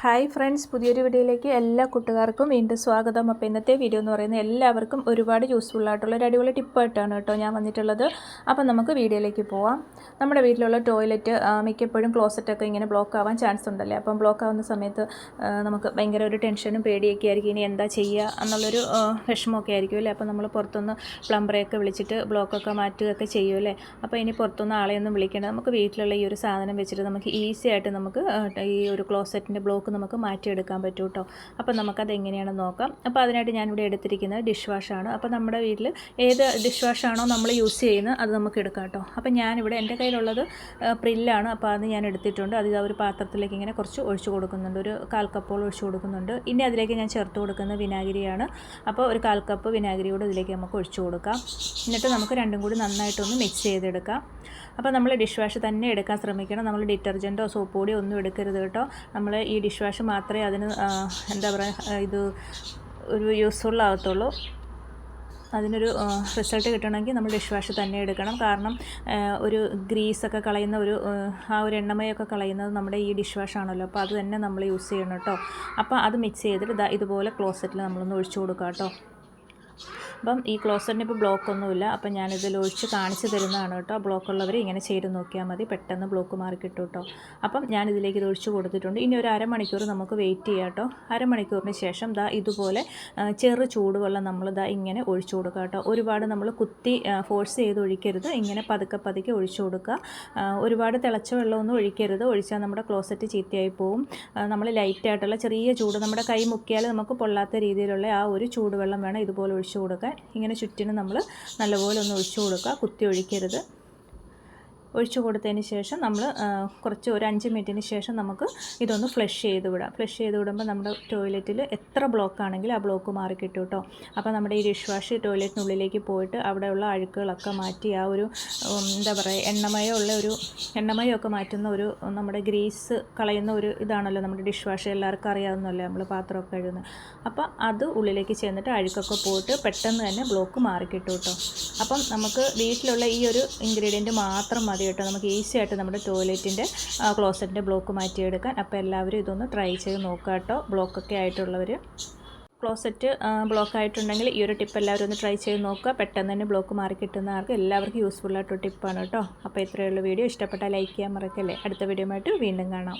Hi friends പുതിയൊരു വീഡിയോയിലേക്ക് എല്ലാ കൂട്ടുകാർക്കും വീണ്ടും സ്വാഗതം. അപ്പോൾ ഇന്നത്തെ വീഡിയോ എന്ന് പറയുന്നത് എല്ലാവർക്കും ഒരുപാട് യൂസ്ഫുൾ ആയിട്ടുള്ള ഒരു അടിപൊളി ടിപ്പായിട്ടാണ് കേട്ടോ ഞാൻ വന്നിട്ടുള്ളത്. അപ്പം നമുക്ക് വീഡിയോയിലേക്ക് പോവാം. നമ്മുടെ വീട്ടിലുള്ള ടോയ്ലറ്റ് മിക്കപ്പോഴും ക്ലോസറ്റൊക്കെ ഇങ്ങനെ ബ്ലോക്ക് ആവാൻ ചാൻസ് ഉണ്ടല്ലേ? അപ്പം ബ്ലോക്ക് ആവുന്ന സമയത്ത് നമുക്ക് ഭയങ്കര ഒരു ടെൻഷനും പേടിയൊക്കെ ആയിരിക്കും. ഇനി എന്താ ചെയ്യുക എന്നുള്ളൊരു വിഷമമൊക്കെ ആയിരിക്കും അല്ലേ? അപ്പം നമ്മൾ പുറത്തുനിന്ന് പ്ലംബറെയൊക്കെ വിളിച്ചിട്ട് ബ്ലോക്കൊക്കെ മാറ്റുകയൊക്കെ ചെയ്യുമല്ലേ? അപ്പോൾ ഇനി പുറത്തുനിന്ന് ആളെയൊന്നും വിളിക്കേണ്ട. നമുക്ക് വീട്ടിലുള്ള ഈ ഒരു സാധനം വെച്ചിട്ട് നമുക്ക് ഈസി ആയിട്ട് നമുക്ക് ഈ ഒരു ക്ലോസറ്റിന്റെ ബ്ലോക്ക് നമുക്ക് മാറ്റിയെടുക്കാൻ പറ്റും കേട്ടോ അപ്പോൾ നമുക്കത് എങ്ങനെയാണെന്ന് നോക്കാം. അപ്പോൾ അതിനായിട്ട് ഞാനിവിടെ എടുത്തിരിക്കുന്നത് ഡിഷ് വാഷാണ്. അപ്പോൾ നമ്മുടെ വീട്ടിൽ ഏത് ഡിഷ് വാഷാണോ നമ്മൾ യൂസ് ചെയ്യുന്നത് അത് നമുക്ക് എടുക്കാം കേട്ടോ. അപ്പോൾ ഞാനിവിടെ എന്റെ കയ്യിലുള്ളത് പ്രില്ലാണ്. അപ്പോൾ അത് ഞാൻ എടുത്തിട്ടുണ്ട്. അത് ഒരു പാത്രത്തിലേക്ക് ഇങ്ങനെ കുറച്ച് ഒഴിച്ചു കൊടുക്കുന്നുണ്ട്. ഒരു കാൽ ഒഴിച്ചു കൊടുക്കുന്നുണ്ട്. ഇനി അതിലേക്ക് ഞാൻ ചേർത്ത് കൊടുക്കുന്നത് വിനാഗിരിയാണ്. അപ്പോൾ ഒരു കാൽ കപ്പ് വിനാഗിരി കൂടെ ഇതിലേക്ക് നമുക്ക് ഒഴിച്ചു കൊടുക്കാം. എന്നിട്ട് നമുക്ക് രണ്ടും കൂടി നന്നായിട്ടൊന്ന് മിക്സ് ചെയ്തെടുക്കാം. അപ്പോൾ നമ്മൾ ഡിഷ് വാഷ് തന്നെ എടുക്കാൻ ശ്രമിക്കണം. നമ്മൾ ഡിറ്റർജന്റോ സോപ്പ് പൊടിയോ ഒന്നും എടുക്കരുത് കേട്ടോ. നമ്മൾ ഈ ഡിഷ് വാഷ് മാത്രമേ അതിന് എന്താ പറയുക ഇത് ഒരു യൂസ്ഫുൾ ആകത്തുള്ളൂ അതിനൊരു റിസൾട്ട് കിട്ടണമെങ്കിൽ നമ്മൾ ഡിഷ് വാഷ് തന്നെ എടുക്കണം. കാരണം ഒരു ഗ്രീസൊക്കെ കളയുന്ന ഒരു ആ, ഒരു എണ്ണമയൊക്കെ കളയുന്നത് നമ്മുടെ ഈ ഡിഷ് വാഷ് ആണല്ലോ അപ്പോൾ അത് തന്നെ നമ്മൾ യൂസ് ചെയ്യണം കേട്ടോ. അപ്പോൾ അത് മിക്സ് ചെയ്തിട്ട് ഇതുപോലെ ക്ലോസറ്റിൽ നമ്മളൊന്ന് ഒഴിച്ചു കൊടുക്കാം കേട്ടോ. അപ്പം ഈ ക്ലോസറിന് ഇപ്പോൾ ബ്ലോക്ക് ഒന്നുമില്ല അപ്പം ഞാനിതിൽ ഒഴിച്ച് കാണിച്ചു തരുന്നതാണ് കേട്ടോ. ബ്ലോക്ക് ഉള്ളവർ ഇങ്ങനെ ചെയ്ത് നോക്കിയാൽ മതി. പെട്ടെന്ന് ബ്ലോക്ക് മാറി കിട്ടും കേട്ടോ. അപ്പം ഞാനിതിലേക്ക് ഇത് ഒഴിച്ച് കൊടുത്തിട്ടുണ്ട്. ഇനി ഒരു അരമണിക്കൂർ നമുക്ക് വെയിറ്റ് ചെയ്യാം കേട്ടോ. അരമണിക്കൂറിന് ശേഷം ദാ ഇതുപോലെ ചെറു ചൂടുവെള്ളം നമ്മൾ ദാ ഇങ്ങനെ ഒഴിച്ചു കൊടുക്കുക കേട്ടോ. ഒരുപാട് നമ്മൾ കുത്തി ഫോഴ്സ് ചെയ്ത് ഒഴിക്കരുത്. ഇങ്ങനെ പതുക്കെ പതുക്കെ ഒഴിച്ചു കൊടുക്കുക. ഒരുപാട് തിളച്ച വെള്ളമൊന്നും ഒഴിക്കരുത്. ഒഴിച്ചാൽ നമ്മുടെ ക്ലോസറ്റ് ചീത്തയായി പോവും. നമ്മൾ ലൈറ്റായിട്ടുള്ള ചെറിയ ചൂട് നമ്മുടെ കൈ മുക്കിയാൽ നമുക്ക് പൊള്ളാത്ത രീതിയിലുള്ള ആ ഒരു ചൂടുവെള്ളം വേണം ഇതുപോലെ ഒഴിച്ചു കൊടുക്കാൻ. ഇങ്ങനെ ചുറ്റിനും നമ്മൾ നല്ലപോലെ ഒന്ന് ഒഴിച്ചു കൊടുക്കുക. കുത്തി ഒഴിക്കരുത്. ഒഴിച്ചു കൊടുത്തതിന് ശേഷം നമ്മൾ കുറച്ച് ഒരു അഞ്ച് മിനിറ്റിന് ശേഷം നമുക്ക് ഇതൊന്ന് ഫ്ലഷ് ചെയ്ത് വിടാം. ഫ്ലഷ് ചെയ്ത് വിടുമ്പോൾ നമ്മുടെ ടോയ്ലറ്റിൽ എത്ര ബ്ലോക്ക് ആണെങ്കിലും ആ ബ്ലോക്ക് മാറി കിട്ടും കേട്ടോ. അപ്പോൾ നമ്മുടെ ഈ ഡിഷ് വാഷ് ടോയ്ലറ്റിനുള്ളിലേക്ക് പോയിട്ട് അവിടെയുള്ള അഴുക്കുകളൊക്കെ മാറ്റി ആ ഒരു എന്താ പറയുക എണ്ണമയോ ഉള്ള ഒരു എണ്ണമയമൊക്കെ മാറ്റുന്ന ഒരു നമ്മുടെ ഗ്രീസ് കളയുന്ന ഒരു ഇതാണല്ലോ നമ്മുടെ ഡിഷ് വാഷ് എല്ലാവർക്കും അറിയാവുന്നല്ലേ നമ്മൾ പാത്രമൊക്കെ കഴുകുന്നത്. അപ്പോൾ അത് ഉള്ളിലേക്ക് ചെന്നിട്ട് അഴുക്കൊക്കെ പോയിട്ട് പെട്ടെന്ന് തന്നെ ബ്ലോക്ക് മാറി കിട്ടും കേട്ടോ. അപ്പം നമുക്ക് വീട്ടിലുള്ള ഈ ഒരു ഇൻഗ്രീഡിയന്റ് മാത്രം മതി. കേട്ടോ നമുക്ക് ഈസി ആയിട്ട് നമ്മുടെ ടോയ്ലറ്റിന്റെ ക്ലോസറ്റിന്റെ ബ്ലോക്ക് മാറ്റിയെടുക്കാൻ. അപ്പോൾ എല്ലാവരും ഇതൊന്ന് ട്രൈ ചെയ്ത് നോക്കുക കേട്ടോ. ബ്ലോക്കൊക്കെ ആയിട്ടുള്ളവർ ക്ലോസറ്റ് ബ്ലോക്ക് ആയിട്ടുണ്ടെങ്കിൽ ഈ ഒരു ടിപ്പ് എല്ലാവരും ഒന്ന് ട്രൈ ചെയ്ത് നോക്കുക. പെട്ടെന്ന് തന്നെ ബ്ലോക്ക് മാറി കിട്ടുന്ന ആൾക്ക് എല്ലാവർക്കും യൂസ്ഫുൾ ആയിട്ടുള്ള ടിപ്പാണ് കേട്ടോ. അപ്പോൾ ഇത്രയുള്ള വീഡിയോ. ഇഷ്ടപ്പെട്ടാൽ ലൈക്ക് ചെയ്യാൻ മറക്കല്ലേ? അടുത്ത വീഡിയോ വീണ്ടും കാണാം.